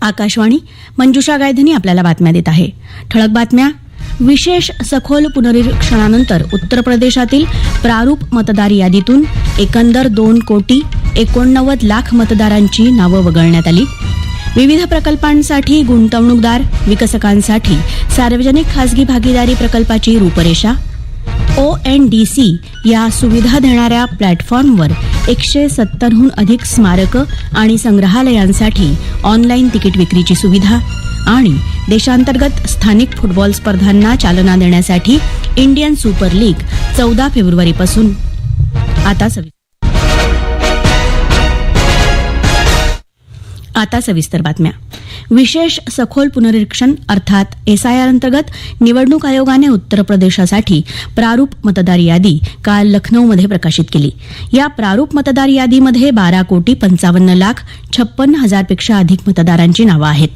आकाशवाणी मंजुषा गायधनी आपल्याला बातम्या देत आहे. ठळक बातम्या. विशेष सखोल पुनरीक्षणानंतर उत्तर प्रदेशातील प्रारूप मतदार यादीतून एकंदर दोन कोटी एकोणनव्वद लाख मतदारांची नावं वगळण्यात आली. विविध प्रकल्पांसाठी गुंतवणूकदार विकसकांसाठी सार्वजनिक खासगी भागीदारी प्रकल्पाची रूपरेषा ओ एन डी सी या सुविधा देणाऱ्या प्लॅटफॉर्मवर एकशे सत्तरहून अधिक स्मारकं आणि संग्रहालयांसाठी ऑनलाईन तिकीट विक्रीची सुविधा आणि देशांतर्गत स्थानिक फुटबॉल स्पर्धांना चालना देण्यासाठी इंडियन सुपर लीग चौदा फेब्रुवारीपासून. आता सवि आता सविस्तर बातम्या. विशेष सखोल पुनरीक्षण अर्थात एसआयआर अंतर्गत निवडणूक आयोगाने उत्तर प्रदेशासाठी प्रारूप मतदार यादी काल लखनौमध्ये प्रकाशित केली. या प्रारूप मतदार यादीमध्ये बारा कोटी पंचावन्न लाख छप्पन्न हजारपेक्षा अधिक मतदारांची नावं आहेत.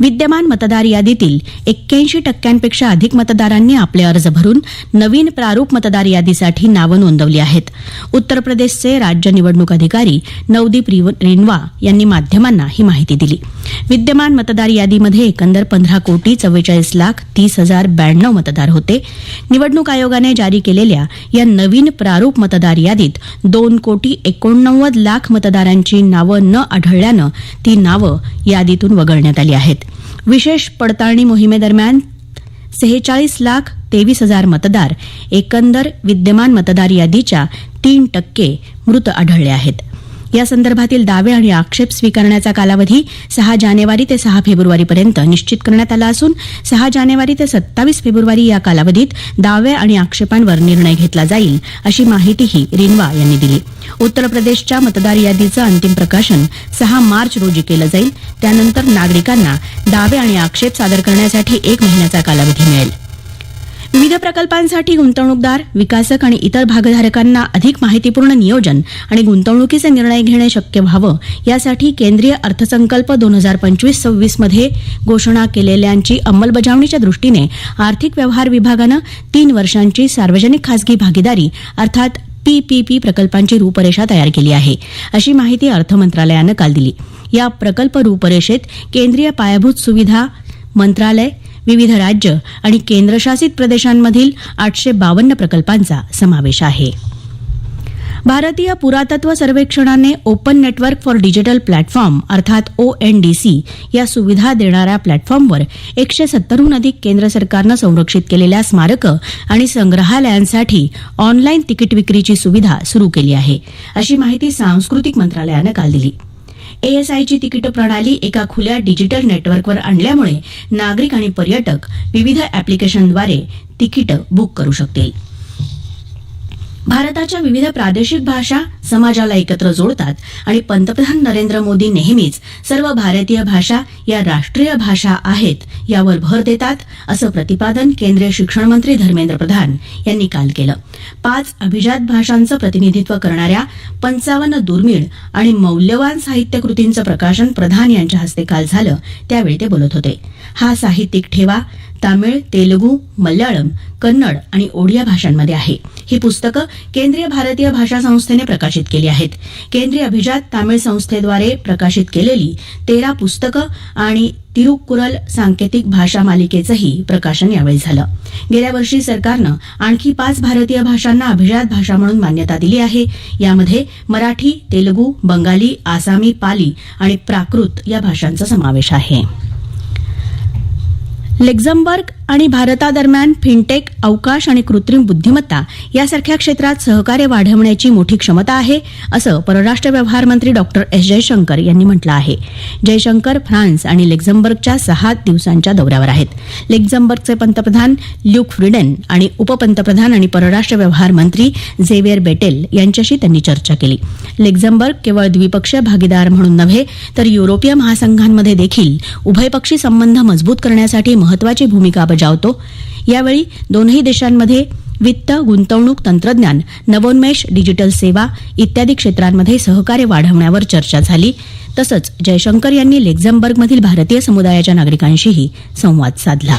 विद्यमान मतदार यादीतील एक्क्याऐंशी टक्क्यांपेक्षा अधिक मतदारांनी आपले अर्ज भरून नवीन प्रारूप मतदार यादीसाठी नावं नोंदवली आहेत. उत्तर प्रदेशचे राज्य निवडणूक अधिकारी नवदीप रिव- रेनवा यांनी माध्यमांना ही माहिती दिली. विद्यमान मतदार यादीमध्ये एकंदर पंधरा कोटी चव्वेचाळीस लाख तीस हजार ब्याण्णव मतदार होते. निवडणूक आयोगाने जारी केलेल्या या नवीन प्रारूप मतदार यादीत दोन कोटी एकोणनव्वद लाख मतदारांची नावं न आढळल्यानं ती नावं यादीतून वगळण्यात आली आहेत. विशेष पडताळणी मोहिमेदरम्यान सेहेचाळीस लाख तेवीस हजार मतदार एकंदर विद्यमान मतदार यादीच्या तीन टक्के मृत आढळले आहेत. या संदर्भातील दावे आणि आक्षेप स्वीकारण्याचा कालावधी सहा जानेवारी ते सहा फेब्रुवारीपर्यंत निश्चित करण्यात आला असून सहा जानेवारी ते सत्तावीस फेब्रुवारी या कालावधीत दावे आणि आक्षेपांवर निर्णय घेतला जाईल अशी माहितीही रिनवा यांनी दिली. उत्तर प्रदेशच्या मतदार यादीचं अंतिम प्रकाशन सहा मार्च रोजी केलं जाईल त्यानंतर नागरिकांना दावे आणि आक्षेप सादर करण्यासाठी एक महिन्याचा कालावधी मिळेल. प्रकल्पांसाठी गुंतवणूकदार विकासक आणि इतर भागधारकांना अधिक माहितीपूर्ण नियोजन आणि गुंतवणुकीचे निर्णय घेणे शक्य व्हावं यासाठी केंद्रीय अर्थसंकल्प दोन हजार पंचवीस सव्वीसमध्ये घोषणा केलेल्यांची अंमलबजावणीच्या दृष्टीने आर्थिक व्यवहार विभागानं तीन वर्षांची सार्वजनिक खासगी भागीदारी अर्थात पीपीपी प्रकल्पांची रूपरेषा तयार केली आहे अशी माहिती अर्थ मंत्रालयानं काल दिली. या प्रकल्प रूपरेषेत केंद्रीय पायाभूत सुविधा मंत्रालय विविध राज्य आणि केंद्रशासित प्रदेशांमधील आठशे बावन्न प्रकल्पांचा समावेश आहे. भारतीय पुरातत्व सर्वेक्षणाने open network for digital platform अर्थात ओ एन डी सी या सुविधा देणाऱ्या प्लॅटफॉर्मवर एकशे सत्तरहून अधिक केंद्र सरकारनं संरक्षित केलेल्या स्मारकं आणि संग्रहालयांसाठी ऑनलाईन तिकीट विक्रीची सुविधा सुरू केली आहे. अशी माहिती सांस्कृतिक मंत्रालयानं काल दिली. एएसआयची तिकीट प्रणाली एका खुल्या डिजिटल नेटवर्कवर आणल्यामुळे नागरिक आणि पर्यटक विविध अॅप्लिकेशनद्वारे तिकीट बुक करू शकतील. भारताच्या विविध प्रादेशिक भाषा समाजाला एकत्र जोडतात आणि पंतप्रधान नरेंद्र मोदी नेहमीच सर्व भारतीय भाषा या राष्ट्रीय भाषा आहेत यावर भर देतात असं प्रतिपादन केंद्रीय शिक्षण मंत्री धर्मेंद्र प्रधान यांनी काल केलं. पाच अभिजात भाषांचं प्रतिनिधित्व करणाऱ्या पंचावन्न दुर्मिळ आणि मौल्यवान साहित्य कृतींचं प्रकाशन प्रधान यांच्या हस्ते काल झालं त्यावेळी ते बोलत होते. हा साहित्यिक ठेवा तामिळ तेलुगू मल्याळम कन्नड आणि ओडिया भाषांमध्ये आहे. ही पुस्तकं केंद्रीय भारतीय भाषा संस्थेने प्रकाशित केली आहेत. केंद्रीय अभिजात तामिळ संस्थेद्वारे प्रकाशित केलेली तेरा पुस्तकं आणि तिरुकुरल सांकेतिक भाषा मालिकेचंही प्रकाशन यावेळी झालं. गेल्या वर्षी सरकारनं आणखी पाच भारतीय भाषांना अभिजात भाषा म्हणून मान्यता दिली आहे. यामध्ये मराठी तेलुगू बंगाली आसामी पाली आणि प्राकृत या भाषांचा समावेश आहे. लेक्झमबर्ग आणि भारतादरम्यान फिनटेक अवकाश आणि कृत्रिम बुद्धिमत्ता यासारख्या क्षेत्रात सहकार्य वाढवण्याची मोठी क्षमता आहे असं परराष्ट्र व्यवहार मंत्री डॉक्टर एस. जयशंकर यांनी म्हटलं आहे. जयशंकर फ्रान्स आणि लेक्झमबर्गच्या सहा दिवसांच्या दौऱ्यावर आहेत. लेक्झमबर्गचे पंतप्रधान ल्यूक फ्रिडेन आणि उपपंतप्रधान आणि परराष्ट्र व्यवहार मंत्री झेवियर बेटेल यांच्याशी त्यांनी चर्चा केली. लेक्झमबर्ग केवळ द्विपक्षीय भागीदार म्हणून नव्हे तर युरोपीय महासंघांमध्ये देखील उभयपक्षी संबंध मजबूत करण्यासाठी महत्वाची भूमिका बजावतो. यावेळी दोन्ही देशांमध्ये वित्त गुंतवणूक तंत्रज्ञान नवोन्मेष डिजिटल सेवा इत्यादी क्षेत्रांमध्ये सहकार्य वाढवण्यावर चर्चा झाली. तसंच जयशंकर यांनी लेक्झमबर्गमधील भारतीय समुदायाच्या नागरिकांशीही संवाद साधला.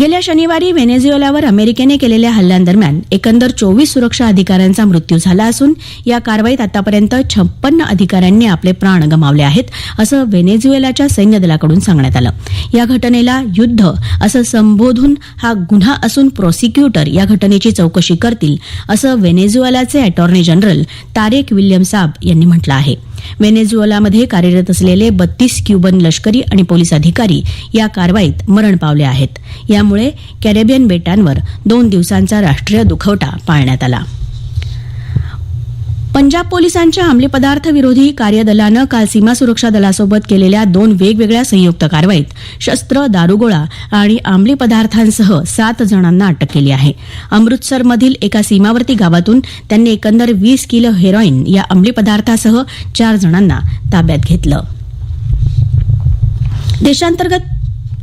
गेल्या शनिवारी व्हेनेझुएलावर अमेरिकेने केलेल्या हल्ल्यांदरम्यान एकंदर चोवीस सुरक्षा अधिकाऱ्यांचा मृत्यू झाला असून या कारवाईत आतापर्यंत छप्पन्न अधिकाऱ्यांनी आपले प्राण गमावले आहेत असं व्हेनेझुएलाच्या सैन्य दलाकडून सांगण्यात आलं. या घटनेला युद्ध असं संबोधून हा गुन्हा असून प्रॉसिक्युटर या घटनेची चौकशी करतील असं व्हेनेझुएलाचे attorney general Tarek William Saab यांनी म्हटलं आहे. व्हेनेझुएलामध्ये कार्यरत असलेले बत्तीस क्युबन लष्करी आणि पोलीस अधिकारी या कारवाईत मरण पावले आहेत. यामुळे कॅरेबियन बेटांवर दोन दिवसांचा राष्ट्रीय दुखवटा पाळण्यात आला. पंजाब पोलिसांच्या अंमली पदार्थ विरोधी कार्यदलानं काल सीमा सुरक्षा दलासोबत केलेल्या दोन वेगवेगळ्या संयुक्त कारवाईत शस्त्र दारुगोळा आणि अंमली पदार्थांसह सात जणांना अटक केली आहे. अमृतसरमधील एका सीमावर्ती गावातून त्यांनी एकंदर वीस किलो हेरॉईन या अंमली पदार्थासह चार जणांना ताब्यात घेतलं. देशांतर्गत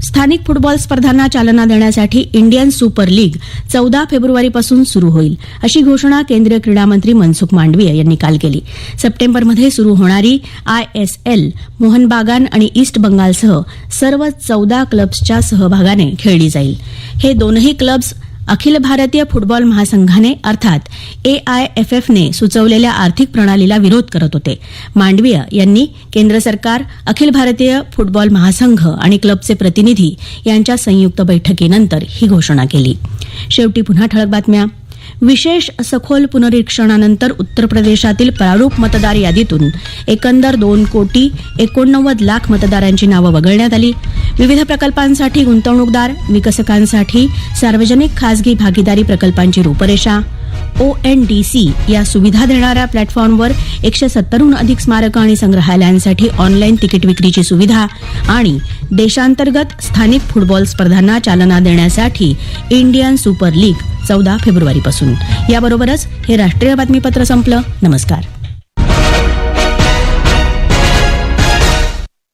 स्थानिक फुटबॉल स्पर्धांना चालना देण्यासाठी इंडियन सुपर लीग चौदा फेब्रुवारीपासून सुरू होईल अशी घोषणा केंद्रीय क्रीडा मंत्री मनसुख मांडवीय यांनी काल केली. सप्टेंबरमध्ये सुरू होणारी आयएसएल मोहन बागान आणि ईस्ट बंगालसह सर्व चौदा क्लब्सच्या सहभागाने खेळली जाईल. हे दोनही क्लब्स अखिल भारतीय फुटबॉल महासंघाने अर्थात ए आय एफ एफने सुचवलेल्या आर्थिक प्रणालीला विरोध करत होते. मांडवीय यांनी केंद्र सरकार अखिल भारतीय फुटबॉल महासंघ आणि क्लबचे प्रतिनिधी यांच्या संयुक्त बैठकीनंतर ही घोषणा केली. शेवटी पुन्हा ठळक बातम्या. विशेष सखोल पुनरीक्षणानंतर उत्तर प्रदेशातील प्रारूप मतदार यादीतून एकंदर दोन कोटी एकोणनव्वद लाख मतदारांची नावं वगळण्यात आली. विविध प्रकल्पांसाठी गुंतवणूकदार विकसकांसाठी सार्वजनिक खासगी भागीदारी प्रकल्पांची रूपरेषा. ओ एन डी सी या सुविधा देणाऱ्या प्लॅटफॉर्मवर एकशे सत्तरहून अधिक स्मारकं आणि संग्रहालयांसाठी ऑनलाईन तिकीट विक्रीची सुविधा आणि देशांतर्गत स्थानिक फुटबॉल स्पर्धांना चालना देण्यासाठी इंडियन सुपर लीग चौदा फेब्रुवारीपासून. याबरोबरच हे राष्ट्रीय बातमीपत्र संपलं. नमस्कार.